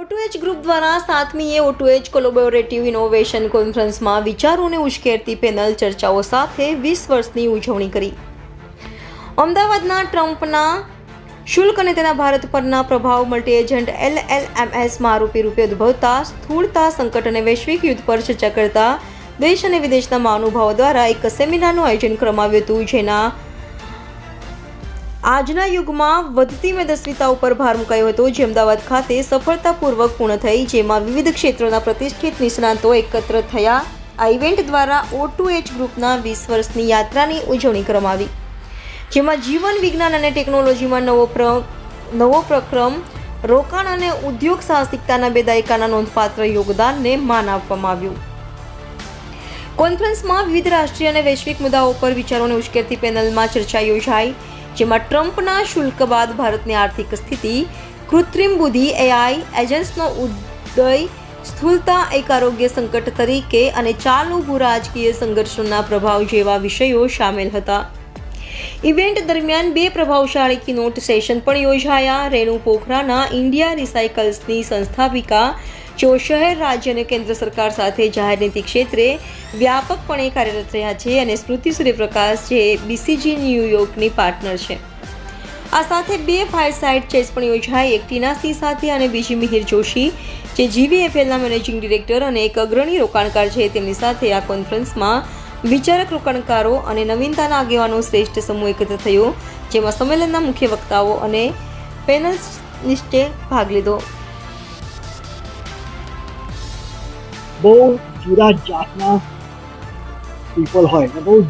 ઓટોએચ group દ્વારા સાતમીએ ઓટોએચ કોલોબોરેટિવ innovation કોન્ફરન્સમાં વિચારોને ઉશ્કેરતી પેનલ ચર્ચાઓ સાથે વીસ વર્ષની ઉજવણી કરી. અમદાવાદના ટ્રમ્પના શુલ્ક અને તેના ભારત પરના પ્રભાવ multi agent L L M એસમાં આરોપી રૂપે ઉદ્ભવતા સ્થૂળતા સંકટ અને વૈશ્વિક યુદ્ધ પર ચર્ચા કરતા દેશ અને વિદેશના મહાનુભાવો દ્વારા એક સેમિનારનું આયોજન કરવામાં આવ્યું હતું, જેના આજના યુગમાં વધતી મેદસ્વીતા ઉપર ભાર મુકાયો હતો, જે અમદાવાદ ખાતે સફળતાપૂર્વક પૂર્ણ થઈ, જેમાં વિવિધ ક્ષેત્રોના પ્રતિષ્ઠિત નિષ્ણાતો એકત્ર થયા. આ ઇવેન્ટ દ્વારા ઓ ટુ એચ ગ્રુપના વીસ વર્ષની યાત્રાની ઉજવણી કરવામાં આવી. જેમાં જીવન વિજ્ઞાન અને ટેકનોલોજીમાં નવો પ્ર, નવો પ્રક્રમ, રોકાણ અને ઉદ્યોગ સાહસિકતાના બે દાયકાના નોંધપાત્ર યોગદાનને માન આપવામાં આવ્યું. કોન્ફરન્સમાં વિવિધ રાષ્ટ્રીય અને વૈશ્વિક મુદ્દાઓ પર વિચારોને ઉશ્કેરતી પેનલમાં ચર્ચા યોજાઈ. જેમાં ટ્રમ્પના શુલ્ક બાદ ભારતની આર્થિક સ્થિતિ, કૃત્રિમ બુદ્ધિ એઆઈ એજન્ટ્સનો ઉદય, સ્થૂળતા એક આરોગ્ય સંકટ તરીકે અને ચાલુ ભૂરાજકીય સંઘર્ષોના પ્રભાવ જેવા વિષયો સામેલ હતા. ઇવેન્ટ દરમિયાન બે પ્રભાવશાળી કિનોટ સેશન પણ યોજાયા. રેણુ પોખરાના ઇન્ડિયા રિસાયકલ્સની સંસ્થાપિકા જેઓ શહેર, રાજ્ય અને કેન્દ્ર સરકાર સાથે જાહેર નીતિ ક્ષેત્રે વ્યાપકપણે કાર્યરત રહ્યા છે અને સ્મૃતિ સૂર્યપ્રકાશ જે બીસીજી ન્યૂયોર્કની પાર્ટનર છે. આ સાથે બે ફાયર સાઇડ ચેસ પણ યોજાઈ, એક ટીના સિંહ સાથે અને બીજી મિહિર જોશી, જે જીવીએફએલના મેનેજિંગ ડિરેક્ટર અને એક અગ્રણી રોકાણકાર છે. તેમની સાથે આ કોન્ફરન્સમાં વિચારક રોકાણકારો અને નવીનતાના આગેવાનો શ્રેષ્ઠ સમૂહ એકત્ર થયો, જેમાં સંમેલનના મુખ્ય વક્તાઓ અને પેનલિસ્ટે ભાગ લીધો. બહુ જુદા જાતના પીપલ હોય ને, બહુ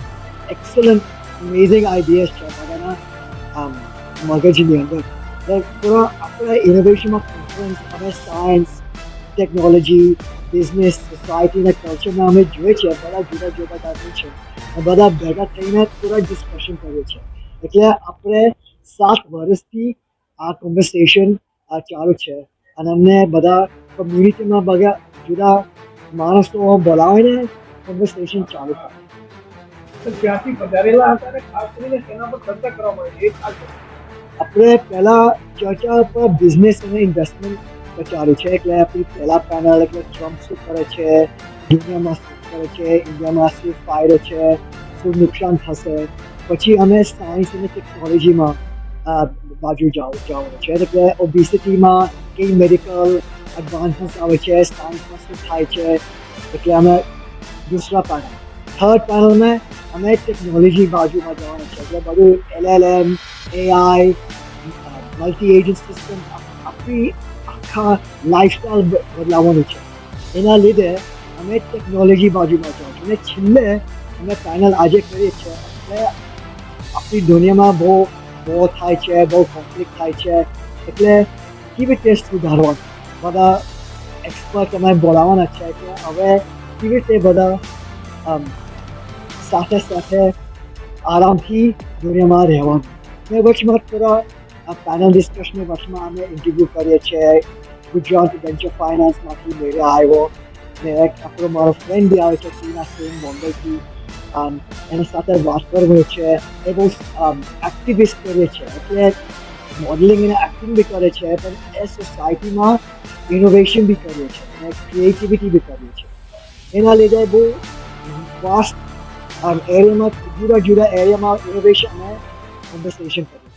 એક્સલન્ટ અમેઝિંગ આઈડિયાઝ છે બધાના, આમ, મગજની અંદર. પૂરા આપણે ઇનોવેશનમાં કોન્ફરન્સ અને સાયન્સ ટેકનોલોજી બિઝનેસ સોસાયટી અને કલ્ચરના અમે જોઈએ છીએ બધા જુદા જુદા ટાઈપની છે. અને બધા ભેગા થઈને પૂરા ડિસ્કશન કરીએ છીએ. એટલે આપણે સાત વર્ષથી આ કોન્વર્સેશન આ ચાલુ છે. અને અમને બધા કમ્યુનિટીમાં બધા જુદા માણસો બોલાવીને સ્ટેશન ચાલુ કરે તો ત્યાંથી પધારેલા હતા અને ખાસ કરીને તેના પર ચર્ચા કરવામાં આવી આપણે પહેલાં ચર્ચા પર બિઝનેસ અને ઇન્વેસ્ટમેન્ટ ચાલુ છે એટલે આપણી પહેલાં પેનલ એટલે ટ્રમ્પ શું કરે છે દુનિયામાં શું કરે છે ઇન્ડિયામાં શું ફાયદો છે શું નુકસાન થશે પછી અમે સાયન્સ અને ટેકનોલોજીમાં બાજુ જાવ જવાનું છે એટલે ઓબિસિટીમાં કઈ મેડિકલ એડવાન્સમેન્ટ આવે છે સાયન્સમાં શું થાય છે એટલે અમે દૂસરા પેનલ થર્ડ પેનલમાં અમે ટેકનોલોજી બાજુમાં જવાનું છે એટલે બધું LLM AI multi agent system આપણી આખા લાઈફસ્ટાઈલ બદલાવવાનું છે એના લીધે અમે ટેકનોલોજી બાજુમાં જવાનું છે અને છેલ્લે અમે પેનલ આજે કરીએ છીએ એટલે આપણી દુનિયામાં બહુ બહુ થાય છે બહુ કોન્ફ્લિક્ટ થાય છે એટલે કેવી રીતે સુધારવાનું બધા એક્સપર્ટ અમે બોલાવવાના છે કે હવે કેવી રીતે બધા સાથે સાથે આરામથી દુનિયામાં રહેવાનું. ને વચમાં થોડા આ પેનલ ડિસ્કશનની વચમાં અમે ઇન્ટરવ્યૂ કરીએ છીએ. ગુજરાત વેન્ચર ફાઇનાન્સમાંથી મેળા આવ્યો. ને આપણો મારો ફ્રેન્ડ બી આવે છે સિંહ મુંબઈથી આમ, એની સાથે વાત કરવી છે, એ બહુ એક્ટિવિસ્ટ કરે છે એટલે મોડલિંગ અને એક્ટિંગ બી કરે છે, પણ એ સોસાયટીમાં ઇનોવેશન બી કરીએ છીએ અને ક્રિએટિવિટી બી કરીએ છે એના લીધે બહુ વાસ્ટ એરિયામાં જુદા જુદા એરિયામાં ઇનોવેશન અને કોન્વર્સેશન કરીએ